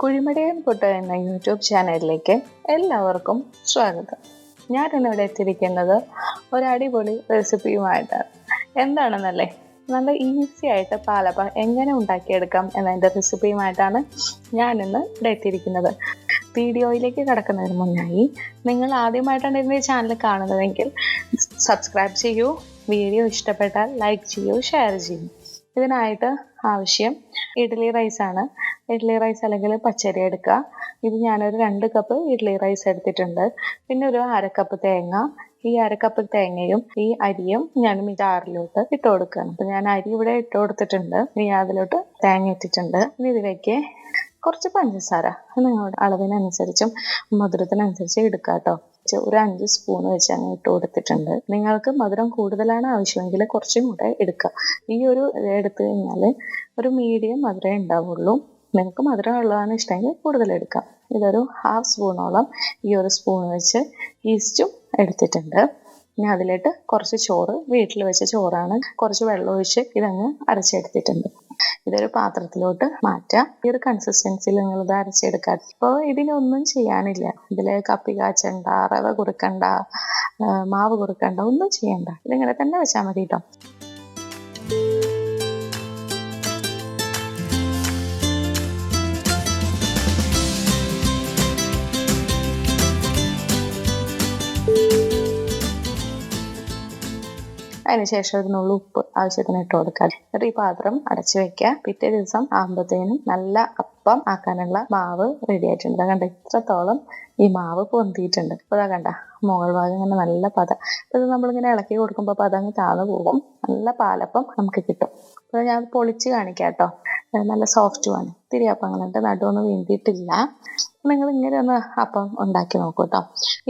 കുഴിമടയൻ പൊട്ട എന്ന യൂട്യൂബ് ചാനലിലേക്ക് എല്ലാവർക്കും സ്വാഗതം. ഞാൻ ഇന്നിവിടെ എത്തിയിരിക്കുന്നത് ഒരു അടിപൊളി റെസിപ്പിയുമായിട്ടാണ്. എന്താണെന്നല്ലേ? നല്ല ഈസി ആയിട്ട് പാലപ്പം എങ്ങനെ ഉണ്ടാക്കിയെടുക്കാം എന്നതിന്റെ റെസിപ്പിയുമായിട്ടാണ് ഞാൻ ഇന്ന് ഇവിടെ എത്തിയിരിക്കുന്നത്. വീഡിയോയിലേക്ക് കടക്കുന്നതിന് മുന്നായി നിങ്ങൾ ആദ്യമായിട്ടാണ് ഈ ചാനൽ കാണുന്നതെങ്കിൽ സബ്സ്ക്രൈബ് ചെയ്യൂ. വീഡിയോ ഇഷ്ടപ്പെട്ടാൽ ലൈക്ക് ചെയ്യൂ ഷെയർ ചെയ്യൂ. ഇതിനായിട്ട് ആവശ്യം ഇഡ്ഡലി റൈസാണ്. ഇഡ്ഡലി റൈസ് അല്ലെങ്കിൽ പച്ചരി എടുക്കുക. ഇത് ഞാനൊരു രണ്ട് കപ്പ് ഇഡ്ഡലി റൈസ് എടുത്തിട്ടുണ്ട്. പിന്നെ ഒരു അര കപ്പ് തേങ്ങ. ഈ അര കപ്പ് തേങ്ങയും ഈ അരിയും ഞാൻ മിതാറിലോട്ട് ഇട്ട് കൊടുക്കുകയാണ്. അപ്പം ഞാൻ അരി ഇവിടെ ഇട്ട് കൊടുത്തിട്ടുണ്ട്. ഇനി അതിലോട്ട് തേങ്ങ ഇട്ടിട്ടുണ്ട്. ഇനി ഇതിലേക്ക് കുറച്ച് പഞ്ചസാര നിങ്ങളുടെ അളവിനനുസരിച്ചും മധുരത്തിനനുസരിച്ച് എടുക്കുക കേട്ടോ. ഒരു അഞ്ച് സ്പൂൺ വെച്ച് അങ്ങ് ഇട്ട് കൊടുത്തിട്ടുണ്ട്. നിങ്ങൾക്ക് മധുരം കൂടുതലാണ് ആവശ്യമെങ്കിൽ കുറച്ചും കൂടെ എടുക്കുക. ഈ ഒരു എടുത്ത് കഴിഞ്ഞാൽ ഒരു മീഡിയം മധുരമേ ഉണ്ടാവുള്ളൂ. നിങ്ങൾക്ക് മധുരം ഉള്ളതാണ് ഇഷ്ടമെങ്കിൽ കൂടുതൽ എടുക്കാം. ഇതൊരു ഹാഫ് സ്പൂണോളം ഈ ഒരു സ്പൂൺ വെച്ച് ഈസ്റ്റും എടുത്തിട്ടുണ്ട്. ഇനി അതിലിട്ട് കുറച്ച് ചോറ് വീട്ടിൽ വെച്ച ചോറാണ്. കുറച്ച് വെള്ളം ഒഴിച്ച് ഇതങ്ങ് അരച്ചെടുത്തിട്ടുണ്ട്. ഇതൊരു പാത്രത്തിലോട്ട് മാറ്റാം. ഈ ഒരു കൺസിസ്റ്റൻസിയിൽ നിങ്ങൾ ഇത് അരച്ചെടുക്കാം ഇപ്പോൾ ഇതിനൊന്നും ചെയ്യാനില്ല. ഇതിൽ കപ്പി കാച്ചണ്ട റവ കുറുക്കണ്ട മാവ് കുറുക്കണ്ട ഒന്നും ചെയ്യണ്ട. ഇതിങ്ങനെ തന്നെ വെച്ചാൽ മതി കേട്ടോ അതിനുശേഷം നുള്ളു ഉപ്പ് ആവശ്യത്തിന് ഇട്ട് കൊടുക്കുക എന്നിട്ട് ഈ പാത്രം അടച്ചു വെക്കുക. പിറ്റേ ദിവസം ആകുമ്പോഴത്തേനും നല്ല അപ്പം ആക്കാനുള്ള മാവ് റെഡി ആയിട്ടുണ്ട്. കണ്ട ഇത്രത്തോളം ഈ മാവ് പൊന്തിയിട്ടുണ്ട്. അതാ കണ്ട മുകൾ ഭാഗം ഇങ്ങനെ നല്ല പത. ഇത് നമ്മളിങ്ങനെ ഇളക്കി കൊടുക്കുമ്പോൾ പത അങ്ങ് പോകും. നല്ല പാലപ്പം നമുക്ക് കിട്ടും. അപ്പോൾ ഞാൻ പൊളിച്ച് കാണിക്കാം കേട്ടോ. നല്ല സോഫ്റ്റുമാണ് ഇത്തിരി അങ്ങനെ നടുവൊന്നും വീണ്ടിയിട്ടില്ല. നിങ്ങൾ ഇങ്ങനെ ഒന്ന് അപ്പം ഉണ്ടാക്കി നോക്കൂ കേട്ടോ.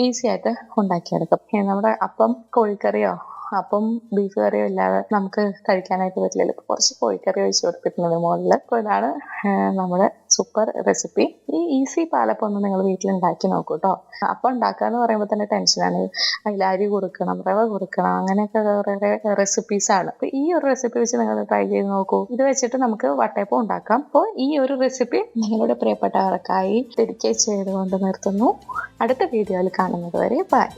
ഈസി ആയിട്ട് ഉണ്ടാക്കിയെടുക്കും. നമ്മുടെ അപ്പം കോഴിക്കറിയോ അപ്പം ബീഫ് കറിയോ ഇല്ലാതെ നമുക്ക് കഴിക്കാനായിട്ട് പറ്റില്ലല്ലോ ഇപ്പോൾ കുറച്ച് കോഴിക്കറി ഒഴിച്ച് കൊടുത്തിട്ടുണ്ട് മുകളിൽ അപ്പോൾ ഇതാണ് നമ്മുടെ സൂപ്പർ റെസിപ്പി ഈ ഈസി പാലപ്പം ഒന്ന് നിങ്ങൾ വീട്ടിൽ ഉണ്ടാക്കി നോക്കൂ കേട്ടോ അപ്പം ഉണ്ടാക്കുക എന്ന് പറയുമ്പോൾ തന്നെ ടെൻഷനാണ് അതിൽ അരി കുറുക്കണം റവ കുറുക്കണം അങ്ങനെയൊക്കെ റെസിപ്പീസ് ആണ്. അപ്പോൾ ഈ ഒരു റെസിപ്പി വെച്ച് നിങ്ങൾ ട്രൈ ചെയ്ത് നോക്കൂ. ഇത് വെച്ചിട്ട് നമുക്ക് വട്ടയപ്പം ഉണ്ടാക്കാം. അപ്പോൾ ഈ ഒരു റെസിപ്പി നിങ്ങളുടെ പ്രിയപ്പെട്ടവർക്കായി ഡെഡിക്കേറ്റ് ചെയ്തുകൊണ്ട് നിർത്തുന്നു. അടുത്ത വീഡിയോയിൽ കാണുന്നത് വരെ ബൈ